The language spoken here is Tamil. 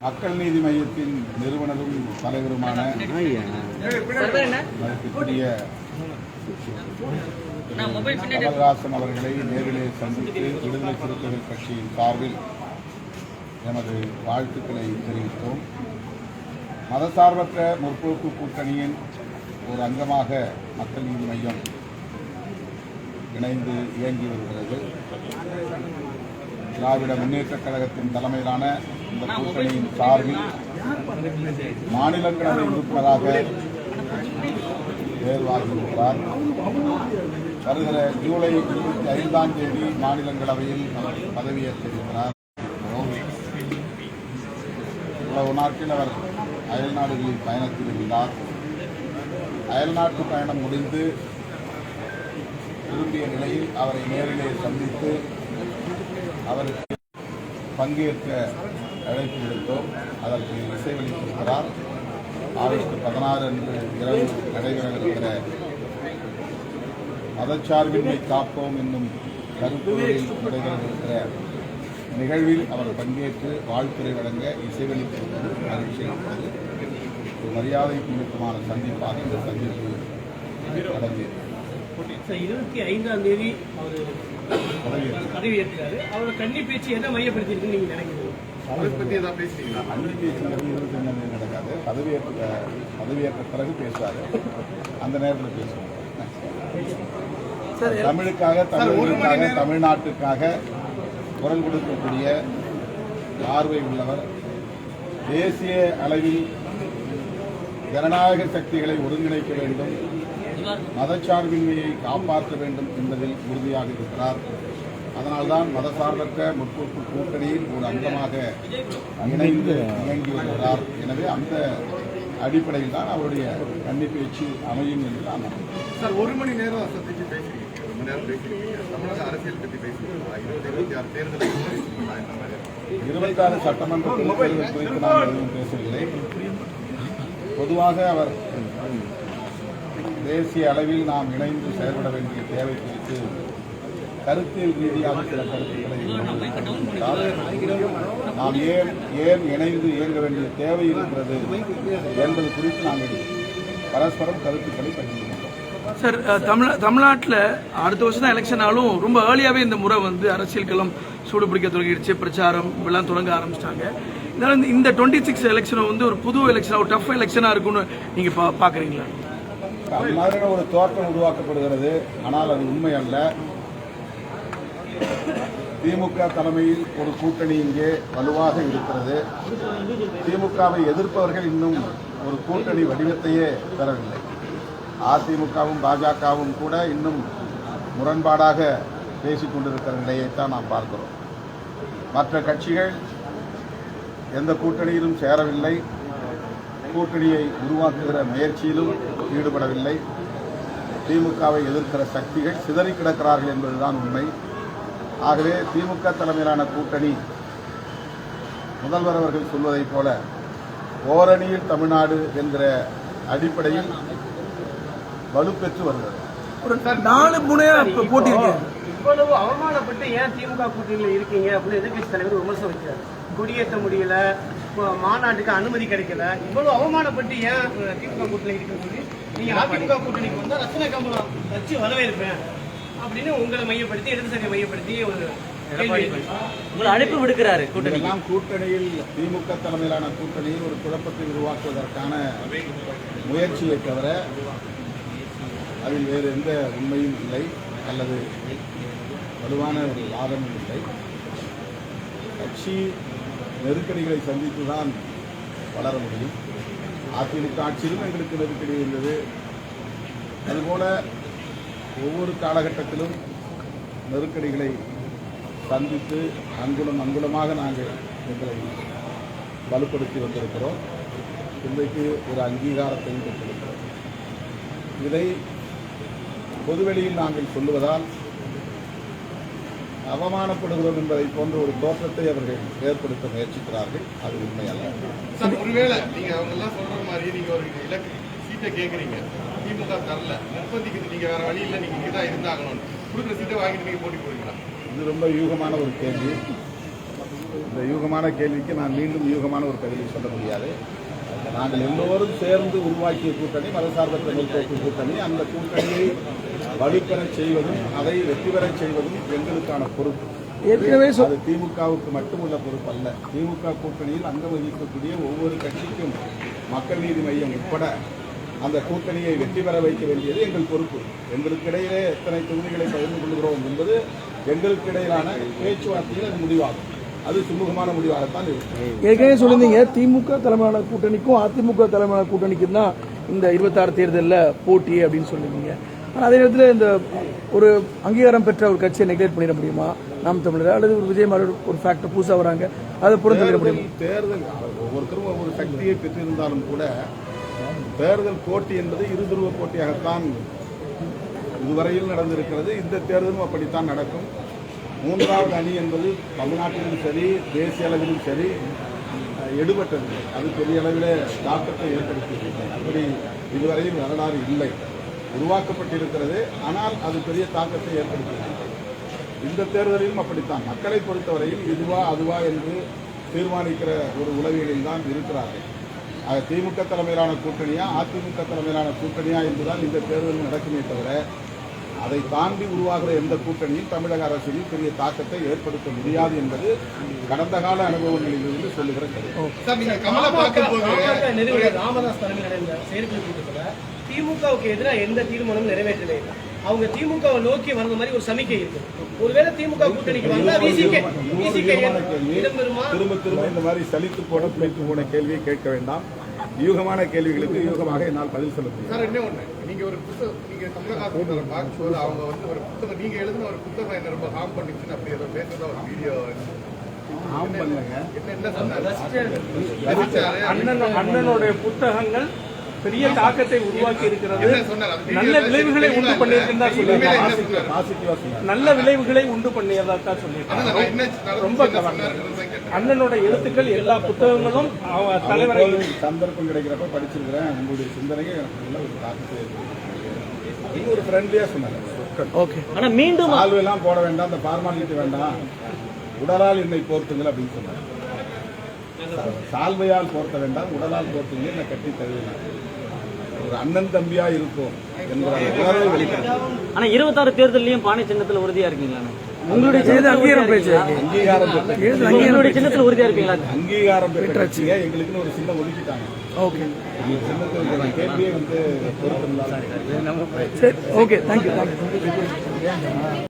மக்கள் நீதி மையத்தின் நிறுவனரும் தலைவருமான மதிப்பிற்குரிய கமல்ஹாசன் அவர்களை நேரிலே சந்தித்து விடுதலை சிறுத்தைகள் கட்சியின் சார்பில் எமது வாழ்த்துக்களை தெரிவித்தோம். மதசார்பற்ற முற்போக்கு கூட்டணியின் ஒரு அங்கமாக மக்கள் நீதி மையம் இணைந்து இயங்கி வருகிறது. திராவிட முன்னேற்றக் கழகத்தின் தலைமையிலான இந்த கூட்டணியின் சார்பில் மாநிலங்களவை உறுப்பினராக தேர்வாகியிருக்கிறார் வருகிற ஜூலை இருபத்தி ஐந்தாம் தேதி மாநிலங்களவையில் அவர் பதவியேற்றிருக்கிறார். இவ்வளவு நாட்கள் அவர் அயல் நாடுகளில் பயணத்தில் இருந்தார். அயல்நாட்டு பயணம் முடிந்து திரும்பிய நிலையில் அவரை நேரிலே சந்தித்து அவருக்கு பங்கேற்க அழைப்பு விடுத்தோம் அதற்கு இசைவளித்திருக்கிறார் ஆகஸ்ட் பதினாறு அன்று இரவு நடைபெறவிருக்கிற மதச்சார்பின்மை காப்போம் என்னும் கருத்துரையில் நடைபெறவிருக்கிற நிகழ்வில் அவர் பங்கேற்று வாழ்த்துரை வழங்க இசைவளித்திருப்பது மகிழ்ச்சி அளிக்கிறது ஒரு மரியாதைக்கு நிமித்தமான சந்திப்பாக இந்த சந்திப்பு நடந்தது இருபத்தி ஐந்தாம் தேதி அவர் பதவியேற்று பதவி ஏற்கிறாரு அவரோட கன்னி பேச்சு என்ன மையப்படுத்தி இருக்குன்னு நீங்க நினைக்கிறீங்க? நடக்காது பதவியேற்ற பதவியேற்ற பிறகு பேசுவார். அந்த நேரத்தில் பேசுவார் தமிழுக்காக தமிழுக்காக தமிழ்நாட்டுக்காக குரல் கொடுக்கக்கூடிய பார்வை உள்ளவர் தேசிய அளவில் ஜனநாயக சக்திகளை ஒருங்கிணைக்க வேண்டும் மதச்சார்பின்மையை காப்பாற்ற வேண்டும் என்பதில் உறுதியாக இருக்கிறார். அதனால்தான் மதசார்பற்ற முற்போக்கு கூட்டணியில் ஒரு அங்கமாக இணைந்து இயங்கி வருகிறார் எனவே அந்த அடிப்படையில் தான் அவருடைய கன்னி பேச்சு அமையும் என்று நான் நம்புகிறேன். சார் ஒரு மணி நேரம் சந்திச்சு பேசுறீங்க ஒரு மணி நேரம் பேசுறீங்க தமிழக அரசியல் பத்தி பேசுறீங்க இருபது இருபத்தி ஆறு தேர்தலை இருபத்தாறு சட்டமன்ற தேர்தல்கள் குறித்து நான் எதுவும் பேசவில்லை. பொதுவாக அவர் தேசிய அளவில் நாம் இணைந்து செயல்பட வேண்டிய தேவை குறித்து கருத்தியல் ரீதியாக சில கருத்துக்களை. நாம் ஏன் ஏன் இணைந்து இயங்க வேண்டிய தேவை இருக்கிறது என்பது குறித்து நாங்கள் பரஸ்பரம் கருத்துக்களை பகிர்ந்து சார் தமிழ் தமிழ்நாட்டில் அடுத்த வருஷம் தான் எலெக்ஷன் ஆனாலும் ரொம்ப ஏர்லியாகவே இந்த முறை வந்து அரசியல் களம் சூடு பிடிக்க தொடங்கிடுச்சு பிரச்சாரம் இப்படிலாம் தொடங்க ஆரம்பிச்சிட்டாங்க. இதனால இந்த- இந்த டுவெண்ட்டி சிக்ஸ் எலெக்ஷனை வந்து ஒரு புது எலெக்ஷனாக ஒரு டஃப் எலெக்ஷனாக இருக்கும்னு நீங்கள் பா பார்க்குறீங்களா அது மாதிரியான ஒரு தோற்றம் உருவாக்கப்படுகிறது. ஆனால் அது உண்மை அல்ல. திமுக தலைமையில் ஒரு கூட்டணி இங்கே வலுவாக இருக்கிறது. திமுகவை எதிர்ப்பவர்கள் இன்னும் ஒரு கூட்டணி வடிவத்தையே பெறவில்லை. அதிமுகவும் பாஜகவும் கூட இன்னும் முரண்பாடாக பேசிக் கொண்டிருக்கிற நிலையைத்தான் நாம் பார்க்கிறோம். மற்ற கட்சிகள் எந்த கூட்டணியிலும் சேரவில்லை. கூட்டணியை உருவாக்குகிற முயற்சியிலும் ஈடுபடவில்லை. திமுகவை எதிர்க்கிற சக்திகள் சிதறி கிடக்கிறார்கள் என்பதுதான் உண்மை. ஆகவே திமுக தலைமையிலான கூட்டணி முதல்வர் அவர்கள் சொல்வதைப் போல ஓரணியில் தமிழ்நாடு என்கிற அடிப்படையில் வலுப்பெற்று வருகிறது. ஒரு நாலு இப்போ போட்டி இவ்வளவு அவமானப்பட்டு ஏன் திமுக கூட்டணியில் இருக்கீங்க அப்படின்னு எதிர்கட்சி தலைவர் விமர்சனம் வைக்கிறார் கொடியேற்ற முடியல மாநாட்டுக்கு அனுமதி கிடைக்கல. இவ்வளவு அவமானப்பட்டு ஏன் திமுக கூட்டணியில் இருக்குன்னு சொல்லி நீங்க அதிமுக கூட்டணிக்கு வந்தா ரத்தன கமலம் வச்சு வரவேற்பேன். அப்படின்னு உங்களை மையப்படுத்தி இடதுசாரியை மையப்படுத்தி ஒரு. உங்களை அழைப்பு விடுக்கிறாரு கூட்டணி. கூட்டணியில் திமுக தலைமையிலான கூட்டணியில் ஒரு குழப்பத்தை உருவாக்குவதற்கான முயற்சியை தவிர அதில் வேறு எந்த உண்மையும் இல்லை அல்லது வலுவான ஒரு வாதமும் இல்லை. கட்சி நெருக்கடிகளை சந்தித்து தான் வளர முடியும். அதிமுக ஆட்சியிலும் எங்களுக்கு நெருக்கடி இருந்தது. அதுபோல ஒவ்வொரு காலகட்டத்திலும் நெருக்கடிகளை சந்தித்து அங்குலம் அங்குலமாக நாங்கள் எங்களை வலுப்படுத்தி வந்திருக்கிறோம். இன்றைக்கு ஒரு அங்கீகாரத்தையும் பெற்றிருக்கிறோம். இதை பொதுவெளியில் நாங்கள் சொல்லுவதால் அவமானப்படுகிறோம் என்பதை போன்ற ஒரு தோற்றத்தை அவர்கள் ஏற்படுத்த முயற்சிக்கிறார்கள். அது உண்மையல்ல. ஒருவேளை நீங்க அவங்க எல்லாம் சொல்ற மாதிரி நீங்க ஒரு இலக்கு சீட்டை கேட்குறீங்க திமுக தரல. முப்பத்திக்கு நீங்க வேற வழி இல்ல. நீங்க இங்கதான் இருந்தாகணும்னு. கொடுக்குற சீட்டை வாங்கிட்டு நீங்க போட்டி போடுவீங்களா இது ரொம்ப யூகமான ஒரு கேள்வி. இந்த யூகமான கேள்விக்கு நான் மீண்டும் யூகமான ஒரு பதிலை சொல்ல முடியாது. நாங்கள் எல்லோரும் சேர்ந்து உருவாக்கிய கூட்டணி மதசார்பற்ற முற்போக்கு கூட்டணி. அந்த கூட்டணியை வலுப்பெறச் செய்வதும் அதை வெற்றி பெறச் செய்வதும் எங்களுக்கான பொறுப்பு. ஏற்கனவே அது திமுகவுக்கு மட்டுமுள்ள பொறுப்பு அல்ல திமுக கூட்டணியில் அங்கம் வகிக்கக்கூடிய ஒவ்வொரு கட்சிக்கும் மக்கள் நீதி மையம் உட்பட அந்த கூட்டணியை வெற்றி பெற வைக்க வேண்டியது எங்கள் பொறுப்பு. எங்களுக்கு இடையிலே எத்தனை தொகுதிகளை பகிர்ந்து கொள்கிறோம் என்பது எங்களுக்கு இடையிலான பேச்சுவார்த்தையில் அது முடிவாகும். அது சுமூகமான முடிவாகத்தான் இருக்கும். ஏற்கனவே சொல்லியிருந்தீங்க திமுக தலைமையிலான கூட்டணிக்கும் அதிமுக தலைமையிலான கூட்டணிக்கும் தான் இந்த இருபத்தாறு தேர்தலில் போட்டி அப்படின்னு சொல்லியிருந்தீங்க. ஆனால் அதே நேரத்தில் இந்த ஒரு அங்கீகாரம் பெற்ற ஒரு கட்சியை நெக்லெக்ட் பண்ணிட முடியுமா? நாம் தமிழர் அல்லது ஒரு விஜய் மாதிரி ஒரு ஃபேக்டர் புதுசாக வராங்க அதை புறந்தள்ளிட முடியுமா? தேர்தல் தேர்தல் ஒவ்வொருத்தரும் ஒவ்வொரு சக்தியை பெற்றிருந்தாலும் கூட தேர்தல் போட்டி என்பது இருதுருவ போட்டியாகத்தான் இதுவரையில் நடந்திருக்கிறது. இந்த தேர்தலும் அப்படித்தான் நடக்கும். மூன்றாவது அணி என்பது தமிழ்நாட்டிலும் சரி தேசிய அளவிலும் சரி எடுபட்டது. அது பெரிய அளவில் தாக்கத்தை ஏற்படுத்தியிருக்கிறது அப்படி இதுவரையில் வரலாறு இல்லை. உருவாக்கப்பட்டிருக்கிறது. ஆனால் அது பெரிய தாக்கத்தை ஏற்படுத்தியிருக்கிறது இந்த தேர்தலிலும் அப்படித்தான். மக்களை பொறுத்தவரையில் இதுவா அதுவா என்று தீர்மானிக்கிற ஒரு உளவியலில் தான் இருக்கிறார்கள். ஆக திமுக தலைமையிலான கூட்டணியா அதிமுக தலைமையிலான கூட்டணியா என்றுதான் இந்த தேர்தல் நடக்குமே தவிர அதை தாண்டி உருவாகிற எந்த கூட்டணியும் தமிழக அரசியலில் பெரிய தாக்கத்தை ஏற்படுத்த முடியாது என்பது கடந்த கால அனுபவங்களிலிருந்து சொல்லுகிற கருத்து. ராமதாஸ் தலைமையில் நடந்த செயற்குழு கூட்டத்தில் திமுகவுக்கு எதிராக எந்த தீர்மானமும் நிறைவேற்றவே இல்லை. அவங்க திமுகவை நோக்கி வந்த மாதிரி ஒரு சமிக்கை இருக்கு. ஒருவேளை திமுக கூட்டணிக்கு வந்தா விசிக விசிக யூகமான கேள்வி இடம்பெறுமா திரும்ப திரும்ப இந்த மாதிரி சலித்து போன பிழைத்து போன கேள்வியை கேட்க வேண்டாம். யூகமான கேள்விகளுக்கு யூகமாக என்னால் பதில் சொல்ல முடியும். சார் என்ன ஒண்ணு. நீங்க ஒரு புத்தகம் நீங்க கமலஹாசன் பார்க்கும்போது அவங்க வந்து ஒரு புத்தகம் நீங்க எழுதின ஒரு புத்தகம் என்ன ரொம்ப ஹார்ம் பண்ணிச்சுன்னு அப்படி ஏதோ பேசுறதா ஒரு வீடியோ ஆம் பண்ணுங்க என்ன என்ன சொன்னாரு? அண்ணன் அண்ணனுடைய புத்தகங்கள் பெரிய தாக்கத்தை உருவாக்கி இருக்கிறது. நல்ல விளைவுகளை உண்டு பண்ணியிருக்குன்னு தான் சொல்லியிருக்காங்க நல்ல விளைவுகளை உண்டு பண்ணியதா தான் சொல்லியிருக்காங்க ரொம்ப கவனம். அண்ணனோட எழுத்துக்கள் எல்லா புத்தகங்களும் தலைவரை சந்தர்ப்பம் கிடைக்கிறப்ப படிச்சிருக்கிறேன். உங்களுடைய சிந்தனையை எனக்கு நல்ல ஒரு தாக்கத்தை ஒரு ஃப்ரெண்ட்லியா சொன்னாங்க ஓகே. ஆனா மீண்டும் சால்வெல்லாம் போட வேண்டாம் இந்த ஃபார்மாலிட்டி வேண்டாம். உடலால் என்னை போர்த்துங்கள் அப்படின்னு சொன்னாங்க சால்வையால் போர்த்த வேண்டாம் உடலால் போர்த்துங்கள் என்னை கட்டி தருவினார் ஒரு அண்ணன் தம்பியா இருக்கும் என்கிற வெளிப்படுத்தும் ஆனா இருபத்தாறு தேர்தலையும் பானை சின்னத்துல உறுதியா இருக்கீங்களா? உங்களுடைய சின்னத்துல அங்கீகாரம்? அங்கீகாரம் உங்களுடைய சின்னத்துல உறுதியா இருப்பீங்களா அங்கீகாரம் பெற்ற கட்சிங்க எங்களுக்குன்னு ஒரு சின்ன ஒதுக்கிட்டாங்க. ஓகே. Okay thank you